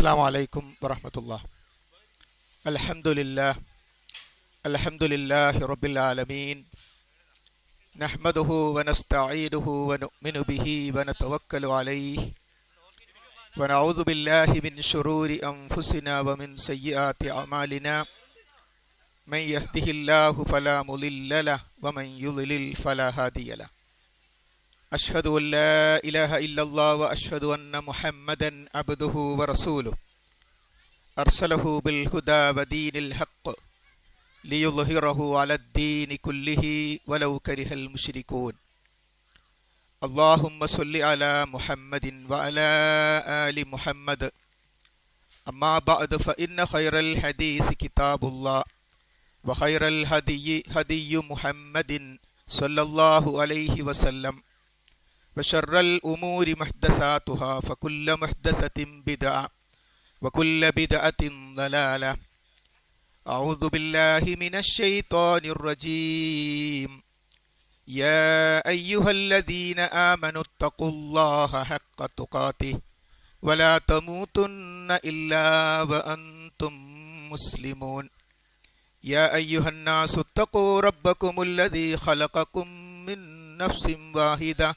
السلام عليكم ورحمة الله. الحمد لله. الحمد لله رب العالمين. نحمده ونستعينه ونؤمن به ونتوكل عليه. ونعوذ بالله من شرور أنفسنا ومن سيئات أعمالنا. من يهده الله فلا مضل له ومن يضلل فلا هادي له. أشهد أن لا إله إلا الله وأشهد أن محمدا عبده ورسوله. أرسله بالهدى ودين الحق ليظهره على الدين كله ولو كره المشركون. اللهم صل على محمد وعلى آل محمد. أما بعد فإن خير الحديث كتاب الله وخير الهدي هدي محمد صلى الله عليه وسلم. وشر الأمور محدثاتها فكل محدثة بدعة وكل بدعة ضلالة. أعوذ بالله من الشيطان الرجيم. يا أيها الذين آمنوا اتقوا الله حق تقاته ولا تموتن إلا وأنتم مسلمون. يا أيها الناس اتقوا ربكم الذي خلقكم من نفس واحدة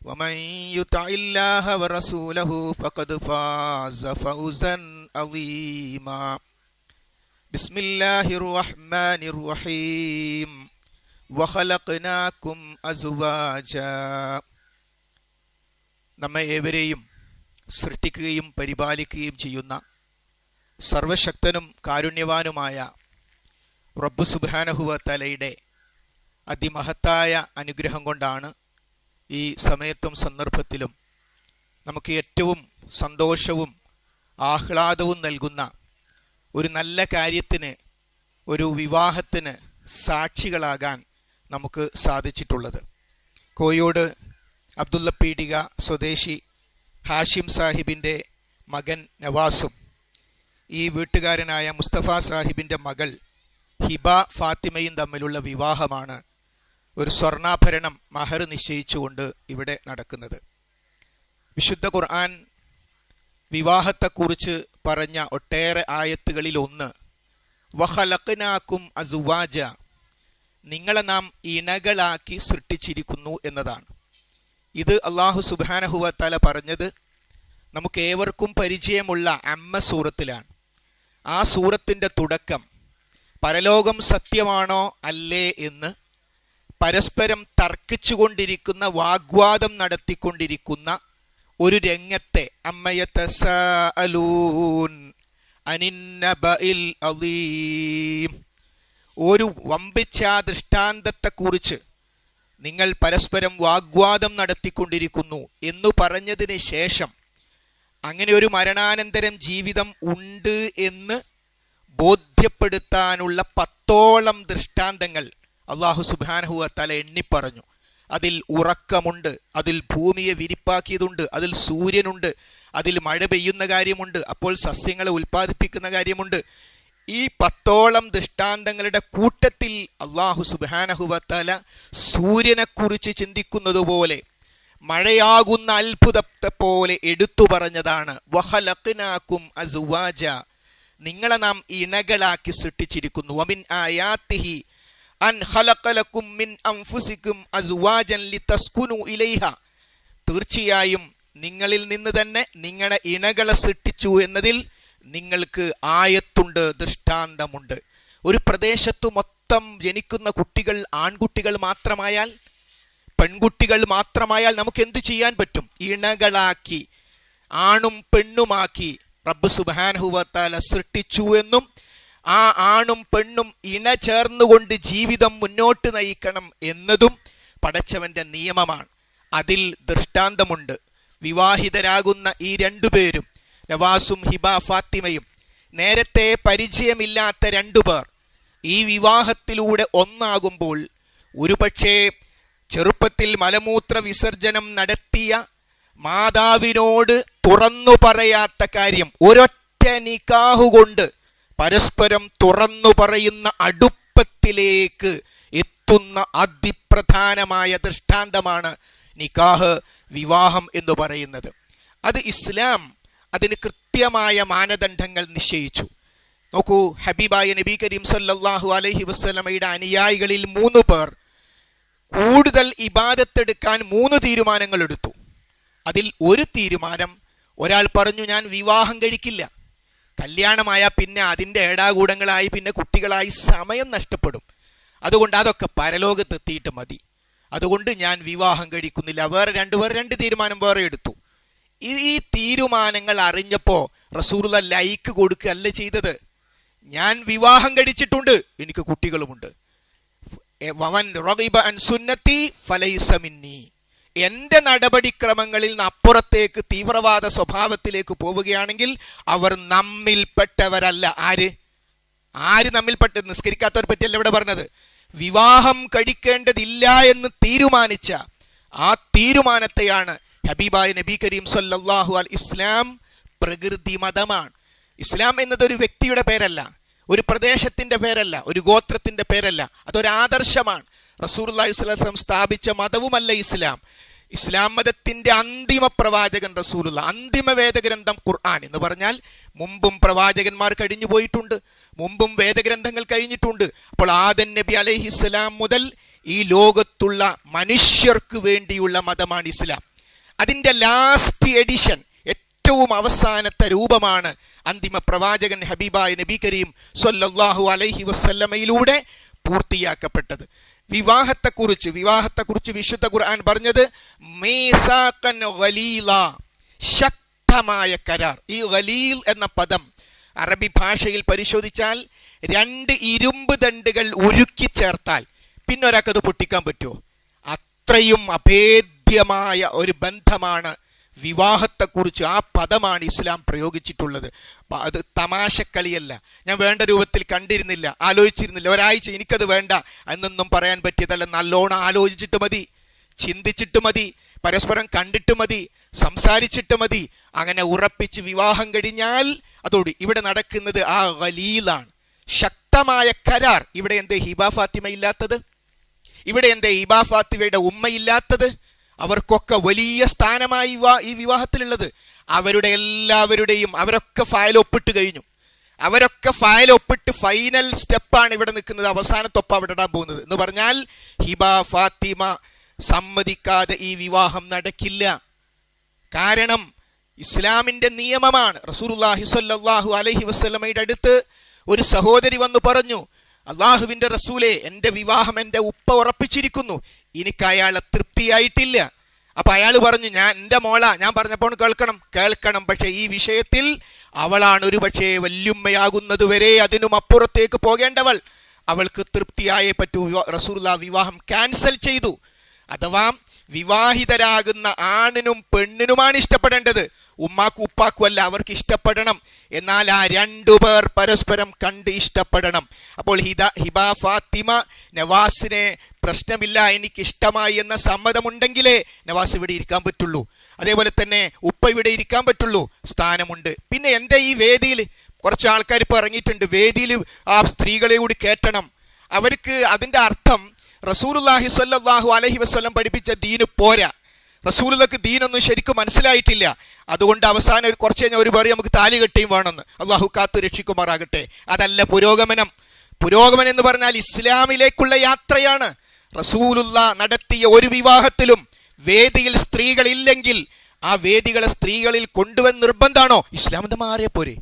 ومن يطع الله ورسوله فقد فاز فوزا عظيما بسم الله الرحمن الرحيم وخلقناكم أزواجا നമ്മെ ഏവരെയും സൃഷ്ടിക്കുകയും പരിപാലിക്കുകയും ചെയ്യുന്ന സർവശക്തനും കാരുണ്യവാനുമായ റബ്ബു സുബാനഹുവ തലയുടെ അതിമഹത്തായ അനുഗ്രഹം കൊണ്ടാണ് ഈ സമയത്തും സന്ദർഭത്തിലും നമുക്ക് ഏറ്റവും സന്തോഷവും ആഹ്ലാദവും നൽകുന്ന ഒരു നല്ല കാര്യത്തിന് ഒരു വിവാഹത്തിന് സാക്ഷികളാകാൻ നമുക്ക് സാധിച്ചിട്ടുള്ളത്. കോയോട് അബ്ദുള്ള പീഡിക സ്വദേശി ഹാഷിം സാഹിബിന്റെ മകൻ നവാസും ഈ വീട്ടുകാരനായ മുസ്തഫ സാഹിബിന്റെ മകൾ ഹിബ ഫാത്തിമയും തമ്മിലുള്ള വിവാഹമാണ് ഒരു സ്വർണാഭരണം മഹർ നിശ്ചയിച്ചുകൊണ്ട് ഇവിടെ നടക്കുന്നത്. വിശുദ്ധ ഖുർആൻ വിവാഹത്തെക്കുറിച്ച് പറഞ്ഞ ഒട്ടേറെ ആയത്തുകളിൽ ഒന്ന് വഹലക്കനാക്കും അസുവാജ നിങ്ങളെ നാം ഇണകളാക്കി സൃഷ്ടിച്ചിരിക്കുന്നു എന്നതാണ്. ഇത് അള്ളാഹു സുബാനഹുവത്താല തല പറഞ്ഞത് നമുക്ക് ഏവർക്കും പരിചയമുള്ള അമ്മ സൂറത്തിലാണ്. ആ സൂറത്തിന്റെ തുടക്കം പരലോകം സത്യമാണോ അല്ലേ എന്ന് പരസ്പരം തർക്കിച്ചുകൊണ്ടിരിക്കുന്ന വാഗ്വാദം നടത്തിക്കൊണ്ടിരിക്കുന്ന ഒരു രംഗത്തെ അമ്മയത്തെ ഒരു വമ്പിച്ച ദൃഷ്ടാന്തത്തെക്കുറിച്ച് നിങ്ങൾ പരസ്പരം വാഗ്വാദം നടത്തിക്കൊണ്ടിരിക്കുന്നു എന്ന് പറഞ്ഞതിന് ശേഷം അങ്ങനെ ഒരു മരണാനന്തരം ജീവിതം ഉണ്ട് എന്ന് ബോധ്യപ്പെടുത്താനുള്ള പത്തോളം ദൃഷ്ടാന്തങ്ങൾ അള്ളാഹു സുബാനഹുവ തല എണ്ണിപ്പറഞ്ഞു അതിൽ ഉറക്കമുണ്ട് അതിൽ ഭൂമിയെ വിരിപ്പാക്കിയതുണ്ട് അതിൽ സൂര്യനുണ്ട് അതിൽ മഴ പെയ്യുന്ന കാര്യമുണ്ട് അപ്പോൾ സസ്യങ്ങളെ ഉൽപ്പാദിപ്പിക്കുന്ന കാര്യമുണ്ട്. ഈ പത്തോളം ദൃഷ്ടാന്തങ്ങളുടെ കൂട്ടത്തിൽ അള്ളാഹു സുബാനഹുവത്തല സൂര്യനെക്കുറിച്ച് ചിന്തിക്കുന്നത് പോലെ മഴയാകുന്ന അത്ഭുതത്തെ പോലെ എടുത്തു പറഞ്ഞതാണ്. വഹലക്കിനാക്കും അസുവാജ. നിങ്ങളെ നാം ഇണകളാക്കി സൃഷ്ടിച്ചിരിക്കുന്നു. വമിൻ ആയാത്തിഹി അൻ ഖലഖലക്കും മിൻ അൻഫുസിക്കും അസ്വാജൻ ലിതസ്കുനു ഇലൈഹ തീർച്ചയായും നിങ്ങളിൽ നിന്ന് തന്നെ നിങ്ങളെ ഇണകളെ സൃഷ്ടിച്ചു എന്നതിൽ നിങ്ങൾക്ക് ആയത്തുണ്ട് ദൃഷ്ടാന്തമുണ്ട്. ഒരു പ്രദേശത്ത് മൊത്തം ജനിക്കുന്ന കുട്ടികൾ ആൺകുട്ടികൾ മാത്രമായാൽ പെൺകുട്ടികൾ മാത്രമായാൽ നമുക്ക് എന്ത് ചെയ്യാൻ പറ്റും? ഇണകളാക്കി ആണും പെണ്ണുമാക്കി റബ്ബ് സുബാൻഹുവത്താല സൃഷ്ടിച്ചു എന്നും ആ ആണും പെണ്ണും ഇണ ചേർന്നുകൊണ്ട് ജീവിതം മുന്നോട്ട് നയിക്കണം എന്നതും പടച്ചവന്റെ നിയമമാണ്. അതിൽ ദൃഷ്ടാന്തമുണ്ട്. വിവാഹിതരാകുന്ന ഈ രണ്ടുപേരും നവാസും ഹിബ ഫാത്തിമയും നേരത്തെ പരിചയമില്ലാത്ത രണ്ടു പേർ ഈ വിവാഹത്തിലൂടെ ഒന്നാകുമ്പോൾ ഒരുപക്ഷേ ചെറുപ്പത്തിൽ മലമൂത്ര വിസർജനം നടത്തിയ മാതാവിനോട് തുറന്നു പറയാത്ത കാര്യം ഒരൊറ്റ നിക്കാഹു കൊണ്ട് പരസ്പരം തുറന്നു പറയുന്ന അടുപ്പത്തിലേക്ക് എത്തുന്ന അതിപ്രധാനമായ ദൃഷ്ടാന്തമാണ് നിക്കാഹ് വിവാഹം എന്ന് പറയുന്നത്. അത് ഇസ്ലാം അതിന് കൃത്യമായ മാനദണ്ഡങ്ങൾ നിശ്ചയിച്ചു. നോക്കൂ ഹബീബായ നബി കരീം സല്ലാഹു അലഹി വസ്ലമയുടെ അനുയായികളിൽ മൂന്ന് പേർ കൂടുതൽ ഇബാദത്തെടുക്കാൻ മൂന്ന് തീരുമാനങ്ങൾ എടുത്തു. അതിൽ ഒരു തീരുമാനം ഒരാൾ പറഞ്ഞു ഞാൻ വിവാഹം കഴിക്കില്ല. കല്യാണമായ പിന്നെ അതിന്റെ ഏടാകൂടങ്ങളായി പിന്നെ കുട്ടികളായി സമയം നഷ്ടപ്പെടും. അതുകൊണ്ട് അതൊക്കെ പരലോകത്തെത്തിയിട്ട് മതി. അതുകൊണ്ട് ഞാൻ വിവാഹം കഴിക്കുന്നില്ല. വേറെ രണ്ടുപേർ രണ്ട് തീരുമാനം വേറെ എടുത്തു. ഈ തീരുമാനങ്ങൾ അറിഞ്ഞപ്പോൾ റസൂറുള്ള ലൈക്ക് കൊടുക്കുകയല്ല ചെയ്തത്. ഞാൻ വിവാഹം കഴിച്ചിട്ടുണ്ട്. എനിക്ക് കുട്ടികളുമുണ്ട്. വവൻ അൻ സുന്നത്തി ഫലൈസ മിന്നി. എന്റെ നടപടിക്രമങ്ങളിൽ നിന്ന് അപ്പുറത്തേക്ക് തീവ്രവാദ സ്വഭാവത്തിലേക്ക് പോവുകയാണെങ്കിൽ അവർ നമ്മിൽപ്പെട്ടവരല്ല. ആര്? ആര് നമ്മിൽപ്പെട്ട നിസ്കരിക്കാത്തവരെ പറ്റിയല്ല ഇവിടെ പറഞ്ഞത്. വിവാഹം കഴിക്കേണ്ടതില്ല എന്ന് തീരുമാനിച്ച ആ തീരുമാനത്തെയാണ് ഹബീബായ നബി കരീം സല്ലാഹു അൽ ഇസ്ലാം പ്രകൃതി മതമാണ്. ഇസ്ലാം എന്നത് ഒരു വ്യക്തിയുടെ പേരല്ല ഒരു പ്രദേശത്തിന്റെ പേരല്ല ഒരു ഗോത്രത്തിന്റെ പേരല്ല അതൊരാദർശമാണ്. റസൂർല്ലാഹി സ്വലം സ്ഥാപിച്ച മതവുമല്ല ഇസ്ലാം. ഇസ്ലാം മതത്തിന്റെ അന്തിമ പ്രവാചകൻ റസൂലുള്ള അന്തിമ വേദഗ്രന്ഥം ഖുർആൻ എന്ന് പറഞ്ഞാൽ മുമ്പും പ്രവാചകന്മാർ കഴിഞ്ഞു പോയിട്ടുണ്ട് മുമ്പും വേദഗ്രന്ഥങ്ങൾ കഴിഞ്ഞിട്ടുണ്ട്. അപ്പോൾ ആദൻ നബി അലൈഹിസ്സലാം മുതൽ ഈ ലോകത്തുള്ള മനുഷ്യർക്ക് വേണ്ടിയുള്ള മതമാണ് ഇസ്ലാം. അതിന്റെ ലാസ്റ്റ് എഡിഷൻ ഏറ്റവും അവസാനത്തെ രൂപമാണ് അന്തിമ പ്രവാചകൻ ഹബീബായ നബി കരീം സൊല്ലാഹു അലൈഹി വസ്ല്ലമയിലൂടെ പൂർത്തിയാക്കപ്പെട്ടത്. വിവാഹത്തെക്കുറിച്ച് വിവാഹത്തെക്കുറിച്ച് വിശുദ്ധ ഖുർആൻ പറഞ്ഞത് മേസാക്കൻ ഗലീല ശക്തമായ കരാർ. ഈ വലീൽ എന്ന പദം അറബി ഭാഷയിൽ പരിശോധിച്ചാൽ രണ്ട് ഇരുമ്പ് ദണ്ടുകൾ ഉരുക്കി ചേർത്താൽ പിന്നെ ഒരാൾക്കത് പൊട്ടിക്കാൻ പറ്റുമോ? അത്രയും അഭേദ്യമായ ഒരു ബന്ധമാണ് വിവാഹത്തെക്കുറിച്ച് ആ പദമാണ് ഇസ്ലാം പ്രയോഗിച്ചിട്ടുള്ളത്. അത് തമാശക്കളിയല്ല. ഞാൻ വേണ്ട രൂപത്തിൽ കണ്ടിരുന്നില്ല ആലോചിച്ചിരുന്നില്ല. ഒരാഴ്ച എനിക്കത് വേണ്ട എന്നൊന്നും പറയാൻ പറ്റിയതല്ല. നല്ലോണം ആലോചിച്ചിട്ട് മതി ചിന്തിച്ചിട്ട് മതി പരസ്പരം കണ്ടിട്ട് മതി സംസാരിച്ചിട്ട് മതി. അങ്ങനെ ഉറപ്പിച്ച് വിവാഹം കഴിഞ്ഞാൽ അതോട് ഇവിടെ നടക്കുന്നത് ആ വലീലാണ് ശക്തമായ കരാർ. ഇവിടെ എന്തേ ഹിബ ഫാത്തിമ ഇല്ലാത്തത്? ഇവിടെ എന്തേ ഹിബ ഫാത്തിമയുടെ ഉമ്മയില്ലാത്തത് അവർക്കൊക്കെ വലിയ സ്ഥാനമായി ഈ വിവാഹത്തിലുള്ളത്. അവരുടെ എല്ലാവരുടെയും അവരൊക്കെ ഫയൽ ഒപ്പിട്ട് കഴിഞ്ഞു. അവരൊക്കെ ഫയൽ ഒപ്പിട്ട് ഫൈനൽ സ്റ്റെപ്പാണ് ഇവിടെ നിൽക്കുന്നത്. അവസാനത്തൊപ്പം അവിടെ ഇടാൻ പോകുന്നത്. എന്ന് പറഞ്ഞാൽ ഹിബ ഫാത്തിമ സമ്മതിക്കാതെ ഈ വിവാഹം നടക്കില്ല. കാരണം ഇസ്ലാമിന്റെ നിയമമാണ്. റസൂലുള്ളാഹി സ്വല്ലല്ലാഹു അലഹി വസ്ലമയുടെ അടുത്ത് ഒരു സഹോദരി വന്നു പറഞ്ഞു അള്ളാഹുവിന്റെ റസൂലെ എന്റെ വിവാഹം എന്റെ ഉപ്പ ഉറപ്പിച്ചിരിക്കുന്നു. എനിക്ക് അയാൾ തൃപ്തിയായിട്ടില്ല. അപ്പൊ അയാൾ പറഞ്ഞു ഞാൻ എന്റെ മോള ഞാൻ പറഞ്ഞപ്പോൾ കേൾക്കണം കേൾക്കണം. പക്ഷേ ഈ വിഷയത്തിൽ അവളാണ് ഒരു പക്ഷേ വല്യുമ്മയാകുന്നത് വരെ അതിനും അപ്പുറത്തേക്ക് പോകേണ്ടവൾ. അവൾക്ക് തൃപ്തിയായേ പറ്റൂ. റസൂർല വിവാഹം ക്യാൻസൽ ചെയ്തു. അഥവാ വിവാഹിതരാകുന്ന ആണിനും പെണ്ണിനുമാണ് ഇഷ്ടപ്പെടേണ്ടത്. ഉമ്മാക്കും ഉപ്പാക്കും അല്ല അവർക്ക് ഇഷ്ടപ്പെടണം. എന്നാൽ ആ രണ്ടു പേർ പരസ്പരം കണ്ട് ഇഷ്ടപ്പെടണം. അപ്പോൾ ഹിദ ഹിബ ഫാത്തിമ നവാസിനെ പ്രശ്നമില്ല എനിക്ക് ഇഷ്ടമായി എന്ന സമ്മതമുണ്ടെങ്കിലേ നവാസ് ഇവിടെ ഇരിക്കാൻ പറ്റുള്ളൂ. അതേപോലെ തന്നെ ഉപ്പ ഇവിടെ ഇരിക്കാൻ പറ്റുള്ളൂ. സ്ഥാനമുണ്ട്. പിന്നെ എന്താ ഈ വേദിയിൽ? കുറച്ച് ആൾക്കാർ ഇപ്പോൾ ഇറങ്ങിയിട്ടുണ്ട്. വേദിയിൽ ആ സ്ത്രീകളെ കൂടി കയറ്റണം അവർക്ക് അതിന്റെ അർത്ഥം റസൂലുള്ളാഹി സ്വല്ലാഹു അലഹി വസല്ലം പഠിപ്പിച്ച ദീന് പോരാ. റസൂലുള്ളക്ക് ദീനൊന്നും ശരിക്കും മനസ്സിലായിട്ടില്ല. അതുകൊണ്ട് അവസാനം കുറച്ച് കഴിഞ്ഞാൽ ഒരു പറയും നമുക്ക് താലി കെട്ടിയും വേണമെന്ന്. അള്ളാഹു കാത്തു രക്ഷിക്കുമാറാകട്ടെ. അതല്ല പുരോഗമനം. പുരോഗമനം എന്ന് പറഞ്ഞാൽ ഇസ്ലാമിലേക്കുള്ള യാത്രയാണ്. റസൂലുള്ള നടത്തിയ ഒരു വിവാഹത്തിലും വേദിയിൽ സ്ത്രീകളില്ലെങ്കിൽ ആ വേദികളെ സ്ത്രീകളിൽ കൊണ്ടുവന്ന് നിർബന്ധമാണോ ഇസ്ലാം എന്ന് മാറിയ പോരെ.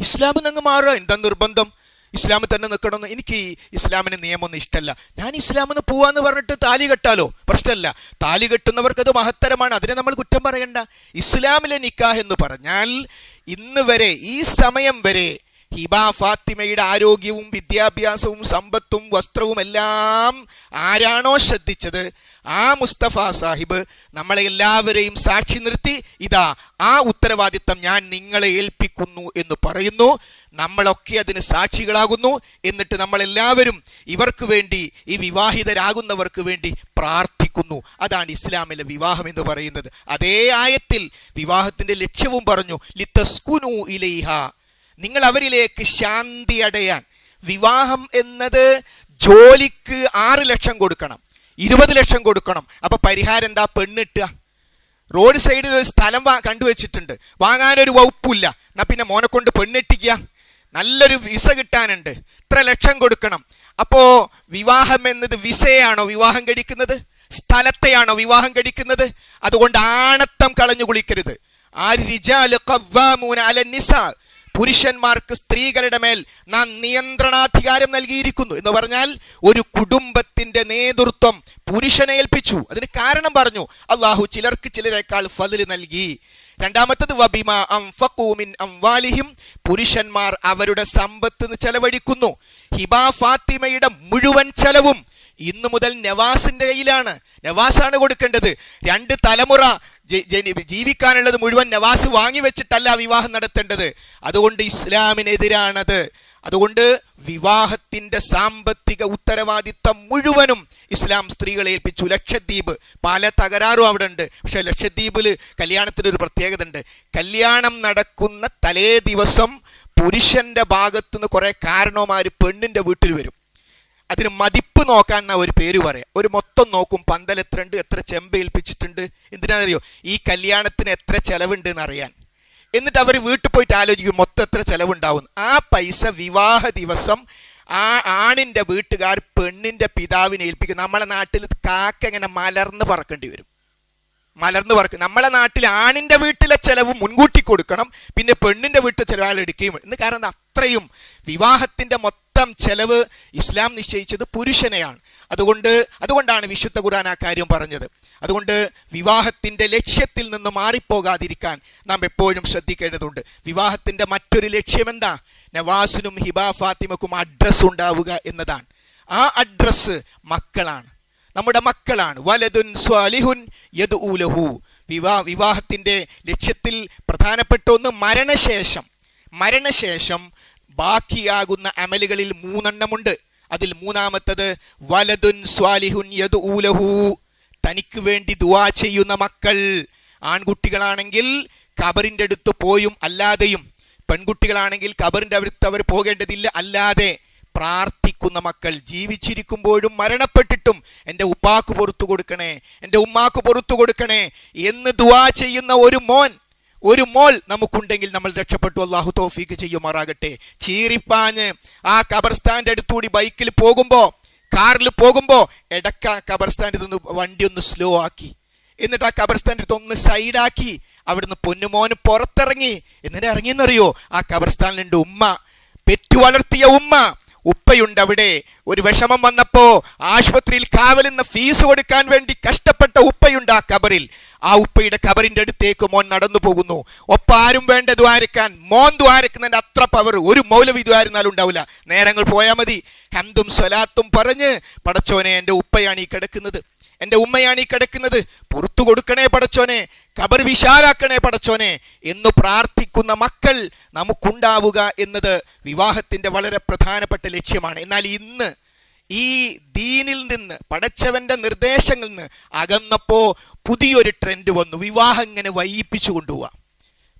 ഇസ്ലാം നിന്ന് മാറുക. എന്താ നിർബന്ധം? ഇസ്ലാമിൽ തന്നെ നിൽക്കണമെന്ന് എനിക്ക് ഇസ്ലാമിന് നിയമമൊന്നും ഇഷ്ടമല്ല ഞാൻ ഇസ്ലാമിൽ പോവാന്ന് പറഞ്ഞിട്ട് താലി കെട്ടാലോ? പ്രശ്നമല്ല താലി കെട്ടുന്നവർക്ക് അത് മഹത്തരമാണ്. അതിനെ നമ്മൾ കുറ്റം പറയണ്ട. ഇസ്ലാമിലെ നിക്കാഹ് എന്ന് പറഞ്ഞാൽ ഇന്ന് വരെ ഈ സമയം വരെ ഹിബ ഫാത്തിമയുടെ ആരോഗ്യവും വിദ്യാഭ്യാസവും സമ്പത്തും വസ്ത്രവും എല്ലാം ആരാണോ ശ്രദ്ധിച്ചത്? ആ മുസ്തഫ സാഹിബ് നമ്മളെ എല്ലാവരെയും സാക്ഷി നിർത്തി ഇതാ ആ ഉത്തരവാദിത്തം ഞാൻ നിങ്ങളെ ഏൽപ്പിക്കുന്നു എന്ന് പറയുന്നു. നമ്മളൊക്കെ അതിന് സാക്ഷികളാകുന്നു. എന്നിട്ട് നമ്മളെല്ലാവരും ഇവർക്ക് വേണ്ടി ഈ വിവാഹിതരാകുന്നവർക്ക് വേണ്ടി പ്രാർത്ഥിക്കുന്നു. അതാണ് ഇസ്ലാമിലെ വിവാഹം എന്ന് പറയുന്നത്. അതേ ആയത്തിൽ വിവാഹത്തിന്റെ ലക്ഷ്യവും പറഞ്ഞു ലിത്തസ്കുനു ഇലൈഹ. നിങ്ങൾ അവരിലേക്ക് ശാന്തി അടയാൻ. വിവാഹം എന്നത് ജോലിക്ക് ആറ് ലക്ഷം കൊടുക്കണം. ഇരുപത് ലക്ഷം കൊടുക്കണം. അപ്പോൾ പരിഹാരം എന്താ? പെണ്ണിട്ടുക റോഡ് സൈഡിൽ ഒരു സ്ഥലം കണ്ടുവച്ചിട്ടുണ്ട്. വാങ്ങാനൊരു വകുപ്പില്ല എന്നാ പിന്നെ മോനെ കൊണ്ട് പെണ്ണെട്ടിക്കുക നല്ലൊരു വിസ കിട്ടാനുണ്ട്. ഇത്ര ലക്ഷം കൊടുക്കണം. അപ്പോ വിവാഹം എന്നത് വിസയാണോ വിവാഹം കഴിക്കുന്നത്? സ്ഥലത്തെയാണോ വിവാഹം കഴിക്കുന്നത്? അതുകൊണ്ട് ആണത്തം കളഞ്ഞു കുളിക്കരുത്. പുരുഷന്മാർക്ക് സ്ത്രീകളുടെ മേൽ നാം നിയന്ത്രണാധികാരം നൽകിയിരിക്കുന്നു എന്ന് പറഞ്ഞാൽ ഒരു കുടുംബത്തിന്റെ നേതൃത്വം പുരുഷനെ ഏൽപ്പിച്ചു. അതിന് കാരണം പറഞ്ഞു. അള്ളാഹു ചിലർക്ക് ചിലരെക്കാൾ ഫതിൽ നൽകി. രണ്ടാമത്തത് വബിമ അംഫഖൂമിൻ അംവാലിഹിം. പുരുഷന്മാർ അവരുടെ സമ്പത്ത് ചെലവഴിക്കുന്നു. ഹിബ ഫാത്തിമയുടെ മുഴുവൻ ചെലവും ഇന്നു മുതൽ നവാസിന്റെ കയ്യിലാണ്. നവാസാണ് കൊടുക്കേണ്ടത്. രണ്ട് തലമുറ ജീവിക്കാനുള്ളത് മുഴുവൻ നവാസ് വാങ്ങി വെച്ചിട്ടല്ല വിവാഹം നടത്തേണ്ടത്. അതുകൊണ്ട് ഇസ്ലാമിനെതിരാണത്. അതുകൊണ്ട് വിവാഹത്തിന്റെ സാമ്പത്തിക ഉത്തരവാദിത്തം മുഴുവനും ഇസ്ലാം സ്ത്രീകളെ ഏൽപ്പിച്ചു. ലക്ഷദ്വീപ് പല തകരാറും അവിടെ ഉണ്ട് പക്ഷെ ലക്ഷദ്വീപിൽ കല്യാണത്തിന് ഒരു പ്രത്യേകത ഉണ്ട് കല്യാണം നടക്കുന്ന തലേ ദിവസം പുരുഷന്റെ ഭാഗത്തുനിന്ന് കുറേ കാരണവന്മാര് പെണ്ണിന്റെ വീട്ടിൽ വരും. അതിന് മതിപ്പ് നോക്കാൻ ഒരു പേര് പറയാം. ഒരു മൊത്തം നോക്കും. പന്തൽ എത്ര ഉണ്ട് എത്ര ചെമ്പ് ഏൽപ്പിച്ചിട്ടുണ്ട്. എന്തിനാണെന്നറിയോ ഈ കല്യാണത്തിന് എത്ര ചെലവുണ്ട് എന്ന് അറിയാൻ എന്നിട്ട് അവർ വീട്ടിൽ പോയിട്ട് ആലോചിക്കും മൊത്തം എത്ര ചെലവുണ്ടാവും ആ പൈസ വിവാഹ ദിവസം ആ ആണിന്റെ വീട്ടുകാർ പെണ്ണിന്റെ പിതാവിനെ ഏൽപ്പിക്കും നമ്മളെ നാട്ടിൽ കാക്ക ഇങ്ങനെ മലർന്ന് പറക്കേണ്ടി വരും. മലർന്ന് പറക്കും. നമ്മളെ നാട്ടിൽ ആണിന്റെ വീട്ടിലെ ചിലവ് മുൻകൂട്ടി കൊടുക്കണം. പിന്നെ പെണ്ണിന്റെ വീട്ടിലെ ചിലവ് അയാൾ എടുക്കുകയും. എന്ന് കാരണം അത്രയും വിവാഹത്തിന്റെ മൊത്തം ചെലവ് ഇസ്ലാം നിശ്ചയിച്ചത് പുരുഷനെയാണ്. അതുകൊണ്ട് അതുകൊണ്ടാണ് വിശുദ്ധ ഖുർആൻ ആ കാര്യം പറഞ്ഞത്. അതുകൊണ്ട് വിവാഹത്തിന്റെ ലക്ഷ്യത്തിൽ നിന്ന് മാറിപ്പോകാതിരിക്കാൻ നാം എപ്പോഴും ശ്രദ്ധിക്കേണ്ടതുണ്ട്. വിവാഹത്തിന്റെ മറ്റൊരു ലക്ഷ്യം എന്താ നവാസിനും ഹിബ ഫാത്തിമക്കും അഡ്രസ് ഉണ്ടാവുക എന്നതാണ്. ആ അഡ്രസ്സ് മക്കളാണ്. നമ്മുടെ മക്കളാണ്. വലതുൻ സ്വാലിഹുൻ യദ് ഊലഹു വിവാ വിവാഹത്തിന്റെ ലക്ഷ്യത്തിൽ പ്രധാനപ്പെട്ട ഒന്ന് മരണശേഷം. മരണശേഷം ബാക്കിയാകുന്ന അമലുകളിൽ മൂന്നെണ്ണമുണ്ട്. അതിൽ മൂന്നാമത്തത് വലതുൻ സ്വാലിഹുൻ യദ് ഊലഹു തനിക്ക് വേണ്ടി ദുവാ ചെയ്യുന്ന മക്കൾ ആൺകുട്ടികളാണെങ്കിൽ കബറിന്റെ അടുത്ത് പോയും അല്ലാതെയും പെൺകുട്ടികളാണെങ്കിൽ കബറിന്റെ അടുത്ത് അവർ പോകേണ്ടതില്ല. അല്ലാതെ പ്രാർത്ഥിക്കുന്ന മക്കൾ ജീവിച്ചിരിക്കുമ്പോഴും മരണപ്പെട്ടിട്ടും എന്റെ ഉപ്പാക്ക് പുറത്തു കൊടുക്കണേ എന്റെ ഉമ്മാക്ക് പുറത്തു കൊടുക്കണേ എന്ന് ദുവാ ചെയ്യുന്ന ഒരു മോൻ ഒരു മോൾ നമുക്കുണ്ടെങ്കിൽ നമ്മൾ രക്ഷപ്പെട്ടു. അള്ളാഹു തോഫീക്ക് ചെയ്യുമാറാകട്ടെ. ചീറിപ്പാഞ്ഞ് ആ കബർസ്ഥാന്റെ അടുത്തുകൂടി ബൈക്കിൽ പോകുമ്പോൾ കാറിൽ പോകുമ്പോ ഇടക്ക കബർസ്ഥാന്റെ നിന്ന് വണ്ടി ഒന്ന് സ്ലോ ആക്കി. എന്നിട്ട് ആ കബർസ്ഥാന്റെ അടുത്ത് ഒന്ന് സൈഡാക്കി. അവിടുന്ന് പൊന്നുമോന് പുറത്തിറങ്ങി. എന്നിട്ട് ഇറങ്ങിയെന്നറിയോ? ആ കബർസ്ഥാനിലുണ്ട് ഉമ്മ പെറ്റു വളർത്തിയ ഉമ്മ ഉപ്പയുണ്ട് അവിടെ. ഒരു വിഷമം വന്നപ്പോ ആശുപത്രിയിൽ കാവലിന്ന് ഫീസ് കൊടുക്കാൻ വേണ്ടി കഷ്ടപ്പെട്ട ഉപ്പയുണ്ട് ആ കബറിൽ ആ ഉപ്പയുടെ കബറിന്റെ അടുത്തേക്ക് മോൻ നടന്നു പോകുന്നു. ഒപ്പം ആരും വേണ്ട ദ്വാരക്കാൻ മോൻ ദ്വാരക്കുന്നതിന്റെ അത്ര പവർ ഒരു മൗലവി ദ്വാരുന്നാലും ഉണ്ടാവില്ല. നേരങ്ങൾ പോയാൽ മതി. ഹംദും സ്വലാത്തും പറഞ്ഞ് പടച്ചോനെ എന്റെ ഉപ്പയാണ് ഈ കിടക്കുന്നത്. എന്റെ ഉമ്മയാണ് ഈ കിടക്കുന്നത്. പുറത്തു കൊടുക്കണേ പടച്ചോനെ. കബർ വിശാലാക്കണേ പടച്ചോനെ. എന്ന് പ്രാർത്ഥിക്കുന്ന മക്കൾ നമുക്കുണ്ടാവുക എന്നത് വിവാഹത്തിന്റെ വളരെ പ്രധാനപ്പെട്ട ലക്ഷ്യമാണ്. എന്നാൽ ഇന്ന് ഈ ദീനിൽ നിന്ന് പടച്ചവന്റെ നിർദ്ദേശങ്ങളിൽ നിന്ന് അകന്നപ്പോ പുതിയൊരു ട്രെൻഡ് വന്നു. വിവാഹം ഇങ്ങനെ വൈകിപ്പിച്ചു കൊണ്ടുപോവാ.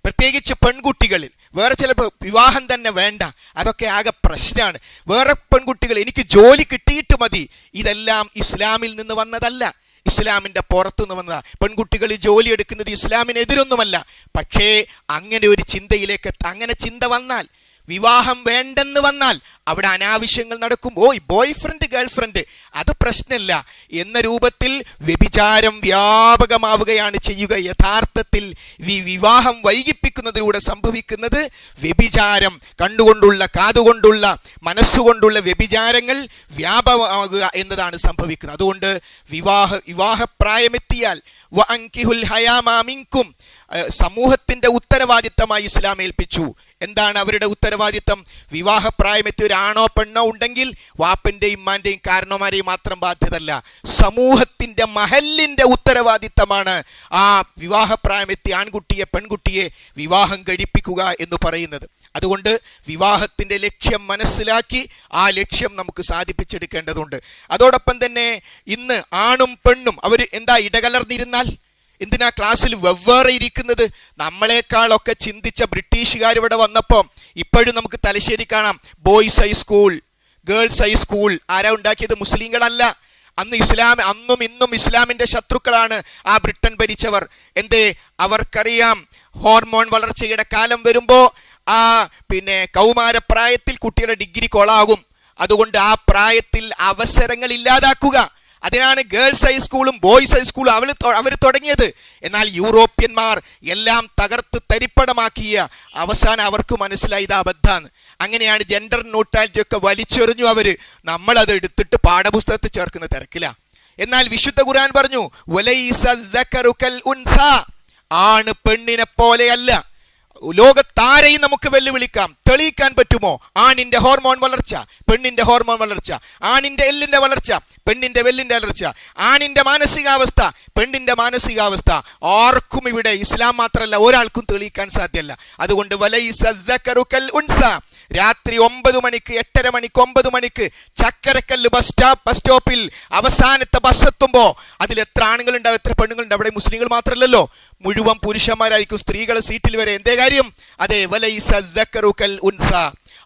പ്രത്യേകിച്ച് പെൺകുട്ടികളിൽ. വേറെ ചിലപ്പോൾ വിവാഹം തന്നെ വേണ്ട. അതൊക്കെ ആകെ പ്രശ്നമാണ്. വേറെ പെൺകുട്ടികൾ എനിക്ക് ജോലി കിട്ടിയിട്ട് മതി. ഇതെല്ലാം ഇസ്ലാമിൽ നിന്ന് വന്നതല്ല. ഇസ്ലാമിന്റെ പുറത്തുനിന്ന് വന്നതാണ് പെൺകുട്ടികൾ ജോലി എടുക്കുന്നത് ഇസ്ലാമിനെതിരൊന്നുമല്ല. പക്ഷേ അങ്ങനെ ഒരു ചിന്തയിലേക്ക് അങ്ങനെ ചിന്ത വന്നാൽ വിവാഹം വേണ്ടെന്ന് വന്നാൽ അവിടെ അനാവശ്യങ്ങൾ നടക്കും. ഓയ് ബോയ് ഫ്രണ്ട് ഗേൾ ഫ്രണ്ട് അത് പ്രശ്നമില്ല എന്ന രൂപത്തിൽ വ്യഭിചാരം വ്യാപകമാവുകയാണ് ചെയ്യുക. യഥാർത്ഥത്തിൽ വിവാഹം വൈകിപ്പിക്കുന്നതിലൂടെ സംഭവിക്കുന്നത് വ്യഭിചാരം കണ്ടുകൊണ്ടുള്ള കാതുകൊണ്ടുള്ള മനസ്സുകൊണ്ടുള്ള വ്യഭിചാരങ്ങൾ വ്യാപകമാകുക എന്നതാണ് സംഭവിക്കുന്നത്. അതുകൊണ്ട് വിവാഹ വിവാഹപ്രായമെത്തിയാൽ സമൂഹത്തിന്റെ ഉത്തരവാദിത്തമായി ഇസ്ലാം ഏൽപ്പിച്ചു. എന്താണ് അവരുടെ ഉത്തരവാദിത്തം? വിവാഹപ്രായമെത്തിയ ഒരു ആണോ പെണ്ണോ ഉണ്ടെങ്കിൽ വാപ്പന്റെയും ഉമ്മാന്റെയും കാരണവന്മാരെയും മാത്രം ബാധ്യതല്ല സമൂഹത്തിന്റെ മഹലിന്റെ ഉത്തരവാദിത്തമാണ് ആ വിവാഹപ്രായമെത്തിയ ആൺകുട്ടിയെ പെൺകുട്ടിയെ വിവാഹം കഴിപ്പിക്കുക എന്ന് പറയുന്നത്. അതുകൊണ്ട് വിവാഹത്തിന്റെ ലക്ഷ്യം മനസ്സിലാക്കി ആ ലക്ഷ്യം നമുക്ക് സാധിപ്പിച്ചെടുക്കേണ്ടതുണ്ട്. അതോടൊപ്പം തന്നെ ഇന്ന് ആണും പെണ്ണും അവർ എന്താ ഇടകലർന്നിരുന്നാൽ? എന്തിനാ ക്ലാസ്സിൽ വെവ്വേറെ ഇരിക്കുന്നത്? നമ്മളെക്കാളൊക്കെ ചിന്തിച്ച ബ്രിട്ടീഷുകാർ ഇവിടെ വന്നപ്പോൾ ഇപ്പോഴും നമുക്ക് തലശ്ശേരി കാണാം. Boys high school girls high school ആരാ ഉണ്ടാക്കിയത്? മുസ്ലിങ്ങളല്ല. അന്ന് ഇസ്ലാം അന്നും ഇന്നും ഇസ്ലാമിന്റെ ശത്രുക്കളാണ് ആ ബ്രിട്ടൻ ഭരിച്ചവർ. എന്തേ? അവർക്കറിയാം ഹോർമോൺ വളർച്ചയുടെ കാലം വരുമ്പോൾ ആ പിന്നെ കൗമാരപ്രായത്തിൽ കുട്ടിയുടെ ഡിഗ്രി കൊളാകും. അതുകൊണ്ട് ആ പ്രായത്തിൽ അവസരങ്ങൾ ഇല്ലാതാക്കുക. അതിനാണ് ഗേൾസ് ഹൈസ്കൂളും ബോയ്സ് ഹൈസ്കൂളും അവർ അവർ തുടങ്ങിയത്. എന്നാൽ യൂറോപ്യന്മാർ എല്ലാം തകർത്ത് തരിപ്പണമാക്കിയ അവസാനം അവർക്ക് മനസ്സിലായി ഇത് അബദ്ധമാണ് അങ്ങനെയാണ് ജെൻഡർ ന്യൂട്രാലിറ്റി ഒക്കെ വലിച്ചെറിഞ്ഞു അവർ നമ്മളത് എടുത്തിട്ട് പാഠപുസ്തകത്തിൽ ചേർക്കുന്ന തിരക്കില്ല എന്നാൽ വിശുദ്ധ ഖുർആൻ പറഞ്ഞു ആണ് പെണ്ണിനെ പോലെയല്ല. ലോകത്താരെയും നമുക്ക് വെല്ലുവിളിക്കാം. തെളിയിക്കാൻ പറ്റുമോ? ആണിന്റെ ഹോർമോൺ വളർച്ച പെണ്ണിന്റെ ഹോർമോൺ വളർച്ച ആണിന്റെ എല്ലിന്റെ വളർച്ച പെണ്ണിന്റെ വെല്ലിന്റെ വളർച്ച. ആണിന്റെ മാനസികാവസ്ഥ പെണ്ണിന്റെ മാനസികാവസ്ഥ. ആർക്കും ഇവിടെ ഇസ്ലാം മാത്രമല്ല ഒരാൾക്കും തെളിയിക്കാൻ സാധ്യമല്ല. അതുകൊണ്ട് ഉൻസ രാത്രി ഒമ്പത് മണിക്ക് എട്ടര മണിക്ക് ഒമ്പത് മണിക്ക് ചക്കരക്കല്ല് ബസ് സ്റ്റാപ്പ് ബസ് സ്റ്റോപ്പിൽ അവസാനത്തെ ബസ് എത്തുമ്പോൾ അതിൽ എത്ര ആണുങ്ങളുണ്ടാവും എത്ര പെണ്ണുങ്ങളുണ്ടാവും? അവിടെ മുസ്ലിങ്ങൾ മാത്രമല്ലല്ലോ. മുഴുവൻ പുരുഷന്മാരായിരിക്കും സ്ത്രീകൾ സീറ്റിൽ വരെ. എന്തേ കാര്യം? അതെ വലൈസൽ ഉൻസ.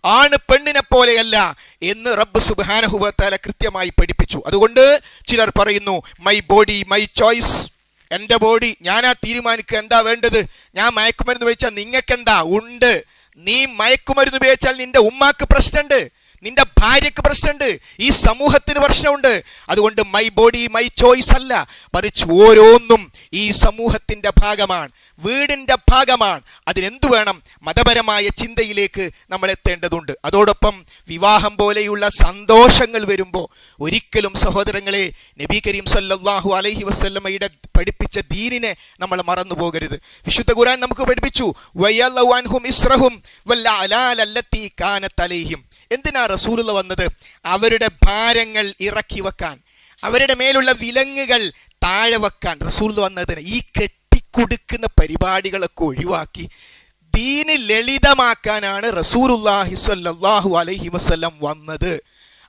ആണ് പെണ്ണിനെ പോലെയല്ല എന്ന് റബ്ബ് സുബാനഹുബത്താല കൃത്യമായി പഠിപ്പിച്ചു. അതുകൊണ്ട് ചിലർ പറയുന്നു മൈ ബോഡി മൈ ചോയ്സ് എന്റെ ബോഡി ഞാനാ തീരുമാനിക്കുക. എന്താ വേണ്ടത്? ഞാൻ മയക്കുമരുന്ന് ഉപയോഗിച്ചാൽ നിങ്ങൾക്കെന്താ? ഉണ്ട്. നീ മയക്കുമരുന്ന് ഉപയോഗിച്ചാൽ നിന്റെ ഉമ്മാക്ക് പ്രശ്നമുണ്ട്. നിന്റെ ഭാര്യക്ക് പ്രശ്നമുണ്ട് ഈ സമൂഹത്തിന് പ്രശ്നമുണ്ട്. അതുകൊണ്ട് മൈ ബോഡി മൈ ചോയ്സ് അല്ല. മറിച്ച് ഓരോന്നും ഈ സമൂഹത്തിന്റെ ഭാഗമാണ് വീടിന്റെ ഭാഗമാണ്. അതിനെന്തു വേണം? മതപരമായ ചിന്തയിലേക്ക് നമ്മൾ എത്തേണ്ടതുണ്ട്. അതോടൊപ്പം വിവാഹം പോലെയുള്ള സന്തോഷങ്ങൾ വരുമ്പോൾ ഒരിക്കലും സഹോദരങ്ങളെ നബി കരീം സല്ലാഹു അലഹി വസ്ല്ലമ്മയുടെ പഠിപ്പിച്ച ദീനിനെ നമ്മൾ മറന്നു പോകരുത്. വിശുദ്ധ ഖുരാൻ നമുക്ക് പഠിപ്പിച്ചു വയ്യാൻ ഇസ്റഹും വല്ല അലാലല്ലത്തി കാനത്ത് അലൈഹിം എന്തിനാ റസൂലുള്ള വന്നത്? അവരുടെ ഭാരങ്ങൾ ഇറക്കി വെക്കാൻ. അവരുടെ മേലുള്ള വിലങ്ങുകൾ താഴെ വെക്കാൻ. റസൂൽ വന്നതിന് ഈ കെട്ടിക്കൊടുക്കുന്ന പരിപാടികളൊക്കെ ഒഴിവാക്കി. ദീന് ലളിതമാക്കാനാണ് റസൂലുല്ലാഹി സ്വല്ലല്ലാഹു അലൈഹി വസല്ലം വന്നത്.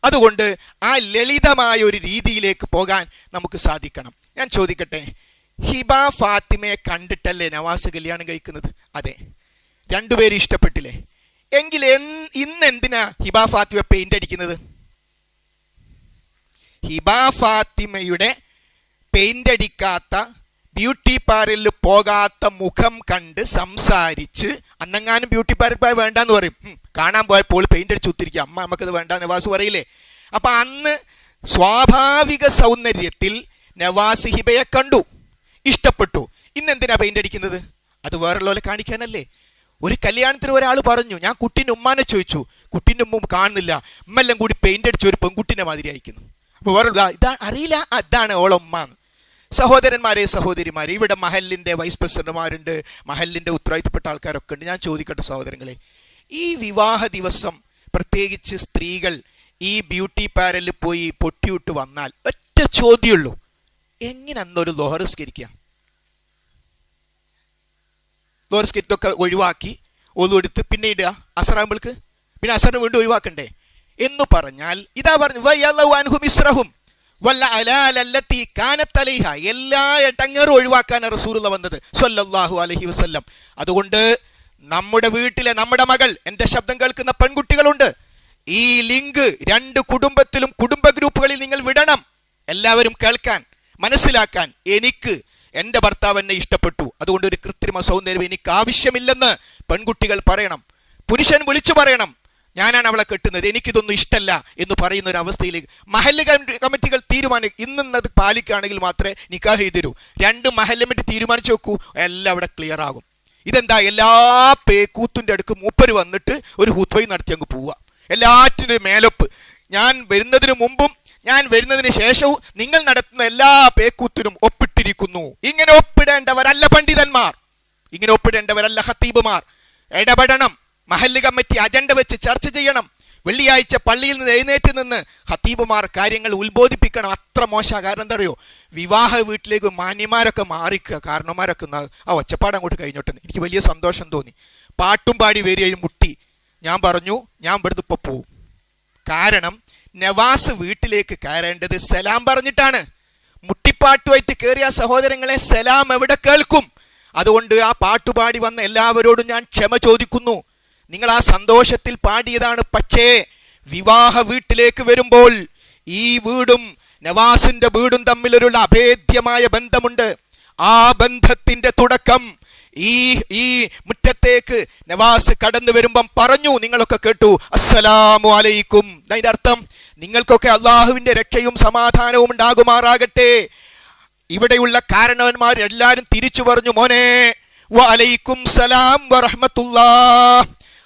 അതുകൊണ്ട് ആ ലളിതമായ ഒരു രീതിയിലേക്ക് പോകാൻ നമുക്ക് സാധിക്കണം. ഞാൻ ചോദിക്കട്ടെ ഹിബ ഫാത്തിമയെ കണ്ടിട്ടല്ലേ നവാസ് കല്യാണം കഴിക്കുന്നത്? അതെ. രണ്ടുപേരും ഇഷ്ടപ്പെട്ടില്ലേ? എങ്കിൽ ഇന്ന് എന്തിനാ ഹിബ ഫാത്തിമ പെയിന്റ് അടിക്കുന്നത്? ഹിബ ഫാത്തിമയുടെ പെയിന്റ് അടിക്കാത്ത ബ്യൂട്ടി പാർലറിൽ പോകാത്ത മുഖം കണ്ട് സംസാരിച്ച് അന്നെങ്ങാനും ബ്യൂട്ടി പാർലർ പോയാൽ വേണ്ടെന്ന് പറയും. കാണാൻ പോയപ്പോൾ പെയിന്റ് അടിച്ച് ഒത്തിരിക്കും അമ്മ നമുക്കത് വേണ്ട നവാസ് പറയില്ലേ? അപ്പൊ അന്ന് സ്വാഭാവിക സൗന്ദര്യത്തിൽ നവാസ് ഹിബയെ കണ്ടു ഇഷ്ടപ്പെട്ടു. ഇന്ന് എന്തിനാ പെയിന്റ് അടിക്കുന്നത്? അത് വേറുള്ളവരെ കാണിക്കാനല്ലേ? ഒരു കല്യാണത്തിന് ഒരാൾ പറഞ്ഞു ഞാൻ കുട്ടീന്റെ ഉമ്മാനെ ചോദിച്ചു. കുട്ടീന്റെ ഉമ്മ കാണുന്നില്ല. ഉമ്മെല്ലാം കൂടി പെയിന്റ് അടിച്ച ഒരു പെൺകുട്ടിനെ മാതിരി അയക്കുന്നു അപ്പോൾ വേറെ ഇതാ അറിയില്ല അതാണ് ഓളമ്മ സഹോദരന്മാരെ സഹോദരിമാരെ ഇവിടെ മഹലിന്റെ വൈസ് പ്രസിഡന്റുമാരുണ്ട് മഹലിന്റെ ഉത്തരവാദിത്തപ്പെട്ട ആൾക്കാരൊക്കെ ഉണ്ട്. ഞാൻ ചോദിക്കട്ടെ സഹോദരങ്ങളെ ഈ വിവാഹ ദിവസം പ്രത്യേകിച്ച് സ്ത്രീകൾ ഈ ബ്യൂട്ടി പാരലിൽ പോയി പൊട്ടിയിട്ട് വന്നാൽ ഒറ്റ ചോദ്യമുള്ളൂ എങ്ങനെ അന്നൊരു ലോഹറിസ്കരിക്കുക സ്കിറ്റൊക്കെ ഒഴിവാക്കി ഒതുവെടുത്ത് പിന്നെ ഇടുക. അസറാമ്പിൾക്ക് പിന്നെ അസറിന് വീണ്ടും ഒഴിവാക്കണ്ടേ? എന്ന് പറഞ്ഞാൽ ഇതാ പറഞ്ഞു ഇസ്രഹും വല്ല അലാലല്ലത്തി കാനത്തലൈഹ എല്ലാ ഇടങ്ങറും ഒഴിവാക്കാനാണ് റസൂലുള്ള വന്നത് സൊല്ലാഹു അലഹി വസ്ല്ലം. അതുകൊണ്ട് നമ്മുടെ വീട്ടിലെ നമ്മുടെ മകൾ എന്റെ ശബ്ദം കേൾക്കുന്ന പെൺകുട്ടികളുണ്ട്. ഈ ലിങ്ക് രണ്ട് കുടുംബത്തിലും കുടുംബ ഗ്രൂപ്പുകളിൽ നിങ്ങൾ വിടണം. എല്ലാവരും കേൾക്കാൻ മനസ്സിലാക്കാൻ എനിക്ക് എന്റെ ഭർത്താവ് എന്നെ ഇഷ്ടപ്പെട്ടു. അതുകൊണ്ട് ഒരു കൃത്രിമ സൗന്ദര്യം എനിക്ക് ആവശ്യമില്ലെന്ന് പെൺകുട്ടികൾ പറയണം. പുരുഷൻ വിളിച്ചു പറയണം. ഞാനാണ് അവളെ കെട്ടുന്നത്. എനിക്കിതൊന്നും ഇഷ്ടമല്ല എന്ന് പറയുന്ന ഒരു അവസ്ഥയിലേക്ക് മഹല്ല് കമ്മിറ്റി- കമ്മിറ്റികൾ തീരുമാനം ഇന്നത് പാലിക്കുകയാണെങ്കിൽ മാത്രമേ നിക്കാഹ് ചെയ്തു രണ്ട് മഹല്ല് കമ്മിറ്റി തീരുമാനിച്ചു നോക്കൂ. എല്ലാം അവിടെ ക്ലിയർ ആകും. ഇതെന്താ? എല്ലാ പേക്കൂത്തിന്റെ അടുക്ക് മൂപ്പര് വന്നിട്ട് ഒരു ഹുത്വയും നടത്തി അങ്ങ് പോവുക. എല്ലാറ്റിന്റെ മേലൊപ്പ്. ഞാൻ വരുന്നതിന് മുമ്പും ഞാൻ വരുന്നതിന് ശേഷവും നിങ്ങൾ നടത്തുന്ന എല്ലാ പേക്കൂത്തിനും ഒപ്പിട്ടിരിക്കുന്നു. ഇങ്ങനെ ഒപ്പിടേണ്ടവരല്ല പണ്ഡിതന്മാർ. ഇങ്ങനെ ഒപ്പിടേണ്ടവരല്ല ഹത്തീബുമാർ ഇടപെടണം. മഹല്ല് കമ്മിറ്റി അജണ്ട വെച്ച് ചർച്ച ചെയ്യണം. വെള്ളിയാഴ്ച പള്ളിയിൽ നിന്ന് എഴുന്നേറ്റ് നിന്ന് ഹത്തീബുമാർ കാര്യങ്ങൾ ഉത്ബോധിപ്പിക്കണം. അത്ര മോശ കാരണം എന്താ അറിയോ? വിവാഹ വീട്ടിലേക്ക് മാന്യന്മാരൊക്കെ മാറിക്കുക. കാരണന്മാരൊക്കെ ആ ഒച്ചപ്പാട് അങ്ങോട്ട് കഴിഞ്ഞോട്ടെ. എനിക്ക് വലിയ സന്തോഷം തോന്നി. പാട്ടും പാടി വരികയും മുട്ടി. ഞാൻ പറഞ്ഞു ഞാൻ ഇവിടുന്ന് ഇപ്പൊ പോവും. കാരണം നവാസ് വീട്ടിലേക്ക് കയറേണ്ടത് സലാം പറഞ്ഞിട്ടാണ്. മുട്ടിപ്പാട്ടുമായിട്ട് കയറിയ സഹോദരങ്ങളെ സലാം എവിടെ കേൾക്കും? അതുകൊണ്ട് ആ പാട്ടുപാടി വന്ന എല്ലാവരോടും ഞാൻ ക്ഷമ ചോദിക്കുന്നു. നിങ്ങൾ ആ സന്തോഷത്തിൽ പാടിയതാണ്. പക്ഷേ വിവാഹ വീട്ടിലേക്ക് വരുമ്പോൾ ഈ വീടും നവാസിന്റെ വീടും തമ്മിലൊരു അഭേദ്യമായ ബന്ധമുണ്ട്. ആ ബന്ധത്തിന്റെ തുടക്കം ഈ ഈ മുറ്റത്തേക്ക് നവാസ് കടന്നു വരുമ്പം പറഞ്ഞു. നിങ്ങളൊക്കെ കേട്ടു. അസ്സലാമു അലൈക്കും. അതിന്റെ അർത്ഥം. നിങ്ങൾക്കൊക്കെ അള്ളാഹുവിന്റെ രക്ഷയും സമാധാനവും ഉണ്ടാകുമാറാകട്ടെ. ഇവിടെയുള്ള കാരണവന്മാരെല്ലാവരും തിരിച്ചു പറഞ്ഞു മോനെ വലൈക്കും സലാം വറഹ്മത്തുള്ളാ